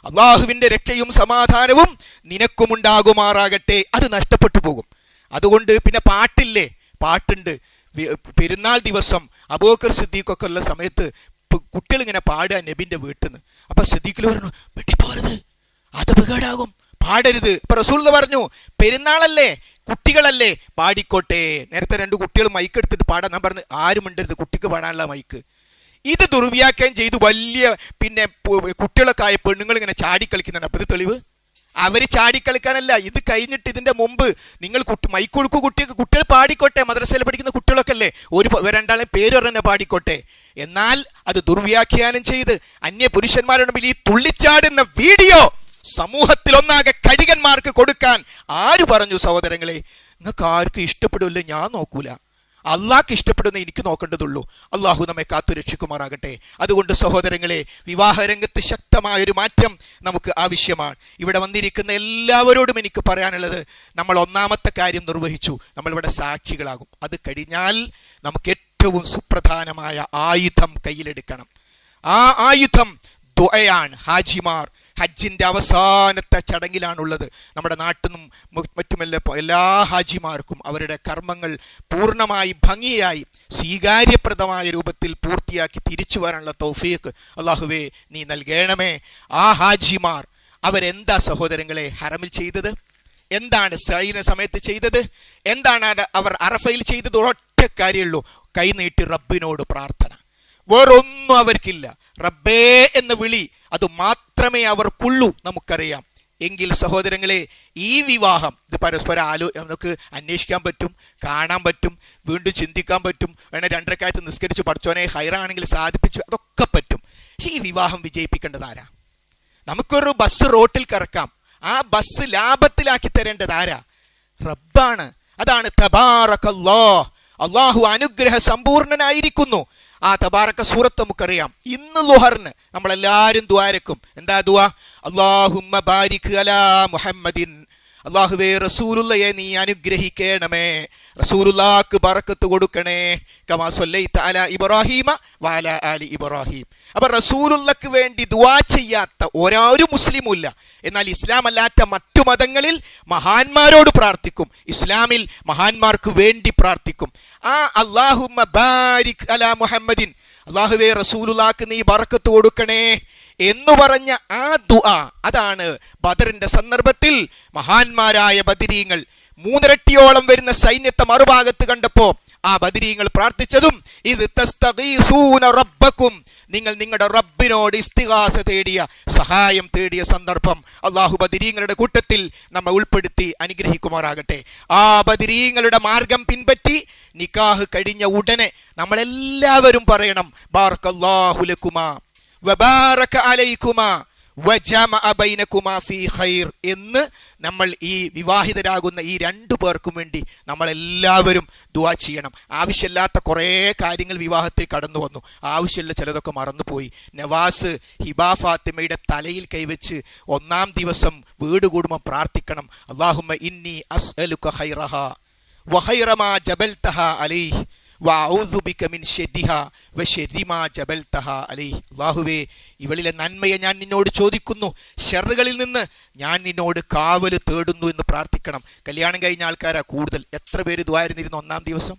അള്ളാഹുവിന്റെ രക്ഷയും സമാധാനവും നിനക്കും ഉണ്ടാകുമാറാകട്ടെ. അത് നഷ്ടപ്പെട്ടു പോകും. അതുകൊണ്ട് പിന്നെ പാട്ടില്ലേ? പാട്ടുണ്ട്. പെരുന്നാൾ ദിവസം അബൂക്കർ സിദ്ദീഖൊക്കെ ഉള്ള സമയത്ത് കുട്ടികൾ ഇങ്ങനെ പാടുക നബിന്റെ വീട്ടിൽ നിന്ന് അപ്പൊ സിദ്ദീഖിൽ പറഞ്ഞു വെട്ടിപ്പോരുത് അത് അപകടാകും പാടരുത്. ഇപ്പൊ റസൂൽ പറഞ്ഞു പെരുന്നാളല്ലേ? കുട്ടികളല്ലേ? പാടിക്കോട്ടെ. നേരത്തെ രണ്ട് കുട്ടികൾ മൈക്ക് എടുത്തിട്ട് പാടാൻ ഞാൻ പറഞ്ഞു ആരും ഉണ്ടരുത് കുട്ടിക്ക് പാടാനുള്ള മൈക്ക് ഇത് ദുർവ്യാഖ്യാനം ചെയ്ത് വലിയ പിന്നെ കുട്ടികളൊക്കെ ആയ പെണ്ണുങ്ങൾ ഇങ്ങനെ ചാടിക്കളിക്കുന്നുണ്ട്. അപ്പൊ ഇത് തെളിവ്? അവർ ചാടിക്കളിക്കാനല്ല. ഇത് കഴിഞ്ഞിട്ട് ഇതിന്റെ മുമ്പ് നിങ്ങൾ കുട്ടി മൈക്ക് കൊടുക്കൂ കുട്ടികൾക്ക് കുട്ടികൾ പാടിക്കോട്ടെ. മദ്രസയിൽ പഠിക്കുന്ന കുട്ടികളൊക്കെ അല്ലേ ഒരു രണ്ടാളെയും രണ്ടാളെ പേര് പറഞ്ഞ പാടിക്കോട്ടെ. എന്നാൽ അത് ദുർവ്യാഖ്യാനം ചെയ്ത് അന്യ പുരുഷന്മാരുടെ മുമ്പിൽ ഈ തുള്ളിച്ചാടുന്ന വീഡിയോ സമൂഹത്തിൽ ഒന്നാകെ കടികന്മാർക്ക് കൊടുക്കാൻ ആര് പറഞ്ഞു സഹോദരങ്ങളെ? നിങ്ങൾക്ക് ആർക്കും ഇഷ്ടപ്പെടില്ല? ഞാൻ നോക്കൂല. അള്ളാഹ്ക്ക് ഇഷ്ടപ്പെടുന്ന എനിക്ക് നോക്കേണ്ടതുള്ളൂ. അള്ളാഹു നമ്മെ കാത്തു രക്ഷിക്കുമാറാകട്ടെ. അതുകൊണ്ട് സഹോദരങ്ങളെ വിവാഹരംഗത്ത് ശക്തമായ ഒരു മാറ്റം നമുക്ക് ആവശ്യമാണ് ഇവിടെ വന്നിരിക്കുന്ന എല്ലാവരോടും എനിക്ക് പറയാനുള്ളത് നമ്മൾ ഒന്നാമത്തെ കാര്യം നിർവഹിച്ചു. നമ്മളിവിടെ സാക്ഷികളാകും. അത് കഴിഞ്ഞാൽ നമുക്ക് ഏറ്റവും സുപ്രധാനമായ ആയുധം കയ്യിലെടുക്കണം. ആ ആയുധം ദുആയാണ് ഹാജിമാർ. ഹജ്ജിന്റെ അവസാനത്തെ ചടങ്ങിലാണുള്ളത്. നമ്മുടെ നാട്ടിൽ നിന്നും മറ്റുമെല്ലാം എല്ലാ ഹാജിമാർക്കും അവരുടെ കർമ്മങ്ങൾ പൂർണമായി ഭംഗിയായി സ്വീകാര്യപ്രദമായ രൂപത്തിൽ പൂർത്തിയാക്കി തിരിച്ചു വരാനുള്ള തൗഫീഖ് അള്ളാഹുവേ നീ നൽകണമേ. ആ ഹാജിമാർ അവരെന്താ സഹോദരങ്ങളെ ഹറമിൽ ചെയ്തത്? എന്താണ് സൈന സമയത്ത് ചെയ്തത്? എന്താണ് അവർ അറഫയിൽ ചെയ്തത്? ഒറ്റ കാര്യമുള്ളൂ കൈനീട്ടി റബ്ബിനോട് പ്രാർത്ഥന. വേറൊന്നും അവർക്കില്ല. റബ്ബേ എന്ന് വിളി അത് മാത്രമേ അവർക്കുള്ളൂ നമുക്കറിയാം. എങ്കിൽ സഹോദരങ്ങളെ ഈ വിവാഹം ഇത് പരസ്പരം ആലോ നമുക്ക് അന്വേഷിക്കാൻ പറ്റും കാണാൻ പറ്റും വീണ്ടും ചിന്തിക്കാൻ പറ്റും വേണേൽ രണ്ടരക്കാലത്ത് നിസ്കരിച്ച് പഠിച്ചോനെ ഹൈറാണെങ്കിൽ സാധിപ്പിച്ചു അതൊക്കെ പറ്റും. പക്ഷേ ഈ വിവാഹം വിജയിപ്പിക്കേണ്ടത് ആരാ? നമുക്കൊരു ബസ് റോട്ടിൽ കറക്കാം. ആ ബസ് ലാഭത്തിലാക്കി തരേണ്ടത് ആരാ? റബ്ബാണ്. അതാണ് തബാറക്കല്ലോ അള്ളാഹു അനുഗ്രഹ സമ്പൂർണനായിരിക്കുന്നു ആ തബാറക്ക സൂറത്ത് നമുക്കറിയാം. ഇന്ന് ലുഹറിന് നമ്മളെല്ലാവരും ദ്വാരക്കും എന്താ ദുആ? അള്ളാഹുമ്മ ബാരിഖ് അലാ മുഹമ്മദിൻ. അള്ളാഹുവേ റസൂലുള്ളയെ നീ അനുഗ്രഹിക്കണമേ. റസൂലുല്ലാക്ക് ബറക്കത്ത് കൊടുക്കണേ. കമാ സൊല്ലൈത്ത അല ഇബ്രാഹീമ വഅല ആലി ഇബ്രാഹിം. അപ്പൊ റസൂലുള്ളക്ക് വേണ്ടി ദുവാ ചെയ്യാത്ത ഒരാരും മുസ്ലിമില്ല. എന്നാൽ ഇസ്ലാം അല്ലാത്ത മറ്റു മതങ്ങളിൽ മഹാന്മാരോട് പ്രാർത്ഥിക്കും. ഇസ്ലാമിൽ മഹാന്മാർക്ക് വേണ്ടി പ്രാർത്ഥിക്കും. ആ അള്ളാഹുമ്മ ബാരിക് അലാ മുഹമ്മദിൻ. അള്ളാഹുവേ റസൂലുലാക്ക് നീ ബറക്കത്ത് കൊടുക്കണേ എന്ന് പറഞ്ഞ ആ ദുആ അതാണ് ബദറിന്റെ സന്ദർഭത്തിൽ മഹാന്മാരായ ബദിരീങ്ങൾ മൂന്നിരട്ടിയോളം വരുന്ന സൈന്യത്തെ മറുഭാഗത്ത് കണ്ടപ്പോ ആ ബദിരീങ്ങൾ പ്രാർത്ഥിച്ചതും ഇത് റബ്ബക്കും. നിങ്ങൾ നിങ്ങളുടെ റബ്ബിനോട് ഇസ്തിഹാസ തേടിയ സഹായം തേടിയ സന്ദർഭം അള്ളാഹു ബദിരീങ്ങളുടെ കൂട്ടത്തിൽ നമ്മെ ഉൾപ്പെടുത്തി അനുഗ്രഹിക്കുമാറാകട്ടെ. ആ ബദിരീങ്ങളുടെ മാർഗം പിൻപറ്റി നിക്കാഹ് കഴിഞ്ഞ ഉടനെ നമ്മളെല്ലാവരും പറയണം ബാർക്കല്ലാഹുലക്കുമാ ഖൈർ എന്ന് നമ്മൾ ഈ വിവാഹിതരാകുന്ന ഈ രണ്ടു പേർക്കും വേണ്ടി നമ്മളെല്ലാവരും ദുവാ ചെയ്യണം. ആവശ്യമില്ലാത്ത കുറേ കാര്യങ്ങൾ വിവാഹത്തിൽ കടന്നു വന്നു. ആവശ്യമില്ല ചിലതൊക്കെ മറന്നുപോയി. നവാസ് ഹിബ ഫാത്തിമയുടെ തലയിൽ കൈവച്ച് ഒന്നാം ദിവസം വീട് കൂടുമ്പോൾ പ്രാർത്ഥിക്കണം. അള്ളാഹുമ്മ ഇന്നി അസ്അലുക ഖൈറഹ. വഖൈറ മാ ജബൽതഹ അലൈഹി വഅഊദു ബിക മിൻ ശർരിഹ വശർരി മാ ജബൽതഹ അലൈഹി. അല്ലാഹുവേ ഇവളിലെ നന്മയെ ഞാൻ നിന്നോട് ചോദിക്കുന്നു. ഷെറുകളിൽ നിന്ന് ഞാൻ നിന്നോട് കാവൽ തേടുന്നു എന്ന് പ്രാർത്ഥിക്കണം. കല്യാണം കഴിഞ്ഞ ആൾക്കാരാ കൂടുതൽ. എത്ര പേര് ദ്വാരുന്നിരുന്നു ഒന്നാം ദിവസം?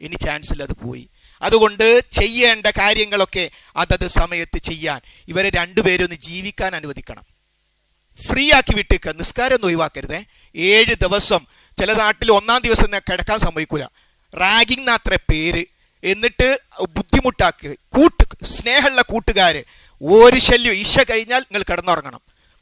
ഇനി ചാൻസ് ഇല്ല അത് പോയി. അതുകൊണ്ട് ചെയ്യേണ്ട കാര്യങ്ങളൊക്കെ അതത് സമയത്ത് ചെയ്യാൻ. ഇവരെ രണ്ടുപേരും ഒന്ന് ജീവിക്കാൻ അനുവദിക്കണം. ഫ്രീ ആക്കി വിട്ടേക്കുക നിസ്കാരം ഒന്നും ഒഴിവാക്കരുതേ. ഏഴ് ദിവസം ചില നാട്ടിൽ ഒന്നാം ദിവസം തന്നെ കിടക്കാൻ സമ്മതിക്കൂല. റാഗിങ് എന്നത്ര പേര്. എന്നിട്ട് ബുദ്ധിമുട്ടാക്കുക കൂട്ട് സ്നേഹമുള്ള കൂട്ടുകാർ ഒരു ശല്യം ഇഷ കഴിഞ്ഞാൽ നിങ്ങൾ കിടന്നുറങ്ങണം.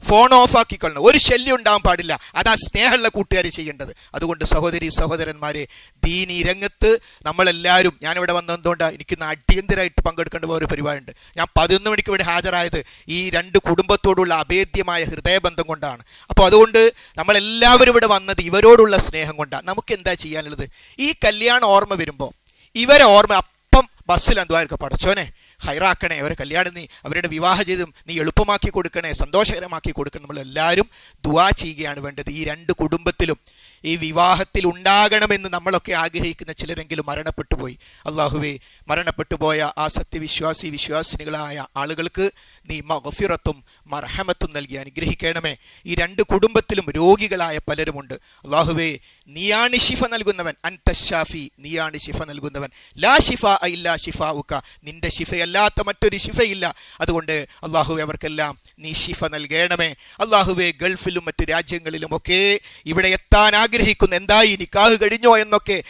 ഫോൺ ഓഫ് ആക്കിക്കൊള്ളണം ഒരു ശല്യം ഉണ്ടാകാൻ പാടില്ല. അതാ സ്നേഹമുള്ള കൂട്ടുകാർ ചെയ്യേണ്ടത്. അതുകൊണ്ട് സഹോദരി സഹോദരന്മാരെ ദീനി രംഗത്ത് നമ്മളെല്ലാവരും ഞാനിവിടെ വന്നതുകൊണ്ടാണ് എനിക്ക് അടിയന്തരമായിട്ട് പങ്കെടുക്കേണ്ട ഒരു പരിപാടിയുണ്ട്. ഞാൻ പതിനൊന്ന് മണിക്ക് ഇവിടെ ഹാജരായത് ഈ രണ്ട് കുടുംബത്തോടുള്ള അഭേദ്യമായ ഹൃദയബന്ധം കൊണ്ടാണ്. അപ്പോൾ അതുകൊണ്ട് നമ്മളെല്ലാവരും ഇവിടെ വന്നത് ഇവരോടുള്ള സ്നേഹം കൊണ്ടാണ് നമുക്ക് എന്താ ചെയ്യാനുള്ളത്? ഈ കല്യാണ ഓർമ്മ വരുമ്പോൾ ഇവരെ ഓർമ്മ അപ്പം ബസ്സിൽ എന്തുവായിരിക്കും പടച്ചോനെ ഹൈറാക്കണേ അവരെ കല്യാണം നീ അവരുടെ വിവാഹ ജീവിതം നീ എളുപ്പമാക്കി കൊടുക്കണേ സന്തോഷകരമാക്കി കൊടുക്കണം നമ്മൾ എല്ലാവരും ദുവാ ചെയ്യുകയാണ് വേണ്ടത്. ഈ രണ്ട് കുടുംബത്തിലും ഈ വിവാഹത്തിൽ ഉണ്ടാകണമെന്ന് നമ്മളൊക്കെ ആഗ്രഹിക്കുന്ന ചിലരെങ്കിലും മരണപ്പെട്ടു പോയി അള്ളാഹുവേ മരണപ്പെട്ടു പോയ ആ സത്യവിശ്വാസി വിശ്വാസിനികളായ ആളുകൾക്ക് നീ മഹഫിറത്തും മർഹമത്തും നൽകി അനുഗ്രഹിക്കണമേ. ഈ രണ്ട് കുടുംബത്തിലും രോഗികളായ പലരുമുണ്ട്. അള്ളാഹുവേ നീയാണ് ഷിഫ നൽകുന്നവൻ. അൻതഷാഫി നീയാണ് ഷിഫ നൽകുന്നവൻ. ലാ ഷിഫ ഇല്ലാ ഷിഫ ഉക്ക നിന്റെ ഷിഫയല്ലാത്ത മറ്റൊരു ഷിഫയില്ല അതുകൊണ്ട് അള്ളാഹുവെ അവർക്കെല്ലാം നീ ഷിഫ നൽകണമേ. അള്ളാഹുവെ ഗൾഫിലും മറ്റു രാജ്യങ്ങളിലും ഒക്കെ ഇവിടെ എത്താൻ ആഗ്രഹിക്കുന്ന എന്തായി നിക്കാഹ് കഴിഞ്ഞോ എന്നൊക്കെ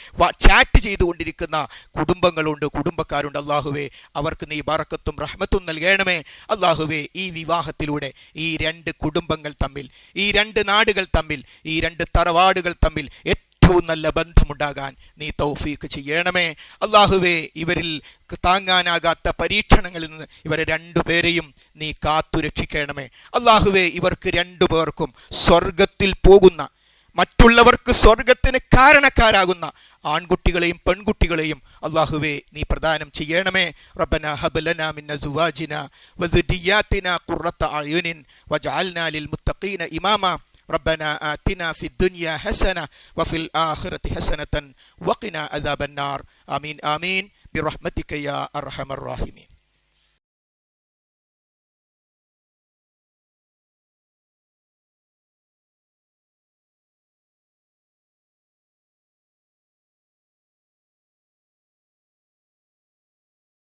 ചാറ്റ് ചെയ്തുകൊണ്ടിരിക്കുന്ന കുടുംബങ്ങളുണ്ട് കുടുംബക്കാരുണ്ട് അള്ളാഹുവെ. അവർക്ക് നീ ബറക്കത്തും റഹ്മത്തും നൽകണമേ. അള്ളാഹുവേ ഈ വിവാഹത്തിലൂടെ ഈ രണ്ട് കുടുംബങ്ങൾ തമ്മിൽ ഈ രണ്ട് നാടുകൾ തമ്മിൽ ഈ രണ്ട് തറവാടുകൾ തമ്മിൽ ഏറ്റവും നല്ല ബന്ധമുണ്ടാകാൻ നീ തൗഫീക്ക് ചെയ്യണമേ. അള്ളാഹുവേ ഇവരിൽ താങ്ങാനാകാത്ത പരീക്ഷണങ്ങളിൽ നിന്ന് ഇവരെ രണ്ടുപേരെയും നീ കാത്തു രക്ഷിക്കണമേ. അള്ളാഹുവേ ഇവർക്ക് രണ്ടുപേർക്കും സ്വർഗത്തിൽ പോകുന്ന മറ്റുള്ളവർക്ക് സ്വർഗത്തിന് കാരണക്കാരാകുന്ന ആൺകുട്ടികളെയും പെൺകുട്ടികളെയും അള്ളാഹുവെ നീ പ്രദാനം ചെയ്യണമേ റബ്ബന ഹബലന മിന്ന സുവാജിന വദുരിയാത്തിന ഖുറത്ത അയുനിൻ വജഅൽനാ ലിൽ മുത്തഖീന ഇമാമ ربنا آتنا في الدنيا حسنة وفي الآخرة حسنة وقنا عذاب النار آمين آمين برحمتك يا أرحم الراحمين